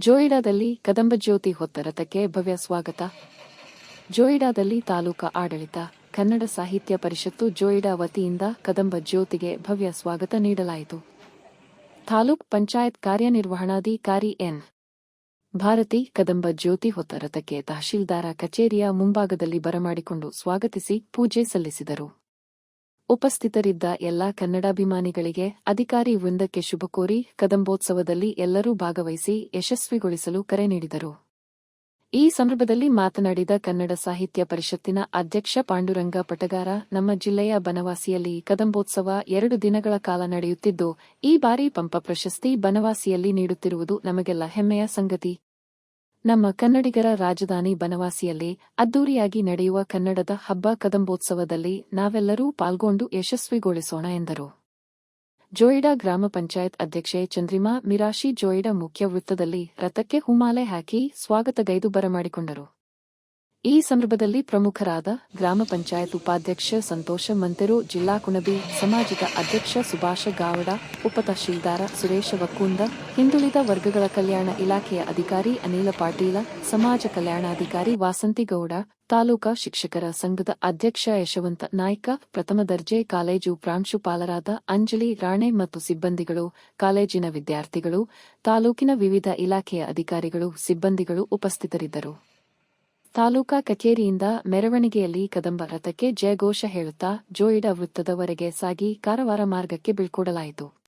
ಜೋಯಿಡಾದಲ್ಲಿ ಕದಂಬ ಜ್ಯೋತಿ ಹೊತ್ತ ರಥಕ್ಕೆ ಭವ್ಯ ಸ್ವಾಗತ. ಜೋಯಿಡಾದಲ್ಲಿ ತಾಲೂಕಾ ಆಡಳಿತ, ಕನ್ನಡ ಸಾಹಿತ್ಯ ಪರಿಷತ್ತು ಜೋಯಿಡಾ ವತಿಯಿಂದ ಕದಂಬ ಜ್ಯೋತಿಗೆ ಭವ್ಯ ಸ್ವಾಗತ ನೀಡಲಾಯಿತು. ತಾಲೂಕ್ ಪಂಚಾಯತ್ ಕಾರ್ಯನಿರ್ವಹಣಾಧಿಕಾರಿ ಎನ್. ಭಾರತಿ ಕದಂಬ ಜ್ಯೋತಿ ಹೊತ್ತ ರಥಕ್ಕೆ ತಹಶೀಲ್ದಾರ ಕಚೇರಿಯ ಮುಂಭಾಗದಲ್ಲಿ ಬರಮಾಡಿಕೊಂಡು ಸ್ವಾಗತಿಸಿ ಪೂಜೆ ಸಲ್ಲಿಸಿದರು. ಉಪಸ್ಥಿತರಿದ್ದ ಎಲ್ಲಾ ಕನ್ನಡಾಭಿಮಾನಿಗಳಿಗೆ ಅಧಿಕಾರಿ ವೃಂದಕ್ಕೆ ಶುಭ ಕೋರಿ ಕದಂಬೋತ್ಸವದಲ್ಲಿ ಎಲ್ಲರೂ ಭಾಗವಹಿಸಿ ಯಶಸ್ವಿಗೊಳಿಸಲು ಕರೆ ನೀಡಿದರು. ಈ ಸಂದರ್ಭದಲ್ಲಿ ಮಾತನಾಡಿದ ಕನ್ನಡ ಸಾಹಿತ್ಯ ಪರಿಷತ್ತಿನ ಅಧ್ಯಕ್ಷ ಪಾಂಡುರಂಗ ಪಟಗಾರ, ನಮ್ಮ ಜಿಲ್ಲೆಯ ಬನವಾಸಿಯಲ್ಲಿ ಕದಂಬೋತ್ಸವ ಎರಡು ದಿನಗಳ ಕಾಲ ನಡೆಯುತ್ತಿದ್ದು, ಈ ಬಾರಿ ಪಂಪ ಪ್ರಶಸ್ತಿ ಬನವಾಸಿಯಲ್ಲಿ ನೀಡುತ್ತಿರುವುದು ನಮಗೆಲ್ಲ ಹೆಮ್ಮೆಯ ಸಂಗತಿ. ನಮ್ಮ ಕನ್ನಡಿಗರ ರಾಜಧಾನಿ ಬನವಾಸಿಯಲ್ಲಿ ಅದ್ದೂರಿಯಾಗಿ ನಡೆಯುವ ಕನ್ನಡದ ಹಬ್ಬ ಕದಂಬೋತ್ಸವದಲ್ಲಿ ನಾವೆಲ್ಲರೂ ಪಾಲ್ಗೊಂಡು ಯಶಸ್ವಿಗೊಳಿಸೋಣ ಎಂದರು. ಜೋಯಿಡಾ ಗ್ರಾಮ ಪಂಚಾಯತ್ ಅಧ್ಯಕ್ಷೆ ಚಂದ್ರಿಮಾ ಮಿರಾಶಿ ಜೋಯಿಡಾ ಮುಖ್ಯ ವೃತ್ತದಲ್ಲಿ ರಥಕ್ಕೆ ಹುಮಾಲೆ ಹಾಕಿ ಸ್ವಾಗತಗೈದು ಬರಮಾಡಿಕೊಂಡರು. ಈ ಸಂದರ್ಭದಲ್ಲಿ ಪ್ರಮುಖರಾದ ಗ್ರಾಮ ಪಂಚಾಯತ್ ಉಪಾಧ್ಯಕ್ಷ ಸಂತೋಷ ಮಂತೆರು, ಜಿಲ್ಲಾ ಕುಣಬಿ ಸಮಾಜದ ಅಧ್ಯಕ್ಷ ಸುಭಾಷ ಗಾವಡ ಉಪತಹಶೀಲ್ದಾರ ಸುರೇಶ ವಕ್ಕುಂದ, ಹಿಂದುಳಿದ ವರ್ಗಗಳ ಕಲ್ಯಾಣ ಇಲಾಖೆಯ ಅಧಿಕಾರಿ ಅನಿಲ ಪಾಟೀಲ, ಸಮಾಜ ಕಲ್ಯಾಣಾಧಿಕಾರಿ ವಾಸಂತಿಗೌಡ, ತಾಲೂಕಾ ಶಿಕ್ಷಕರ ಸಂಘದ ಅಧ್ಯಕ್ಷ ಯಶವಂತ ನಾಯ್ಕ, ಪ್ರಥಮ ದರ್ಜೆ ಕಾಲೇಜು ಪ್ರಾಂಶುಪಾಲರಾದ ಅಂಜಲಿ ರಾಣೆ ಮತ್ತು ಸಿಬ್ಬಂದಿಗಳು, ಕಾಲೇಜಿನ ವಿದ್ಯಾರ್ಥಿಗಳು, ತಾಲೂಕಿನ ವಿವಿಧ ಇಲಾಖೆಯ ಅಧಿಕಾರಿಗಳು, ಸಿಬ್ಬಂದಿಗಳು ಉಪಸ್ಥಿತರಿದ್ದರು. ತಾಲೂಕಾ ಕಚೇರಿಯಿಂದ ಮೆರವಣಿಗೆಯಲ್ಲಿ ಕದಂಬ ರಥಕ್ಕೆ ಜಯಘೋಷ ಹೇಳುತ್ತಾ ಜೋಯಿಡಾ ವೃತ್ತದವರೆಗೆ ಸಾಗಿ ಕಾರವಾರ ಮಾರ್ಗಕ್ಕೆ ಬೀಳ್ಕೊಡಲಾಯಿತು.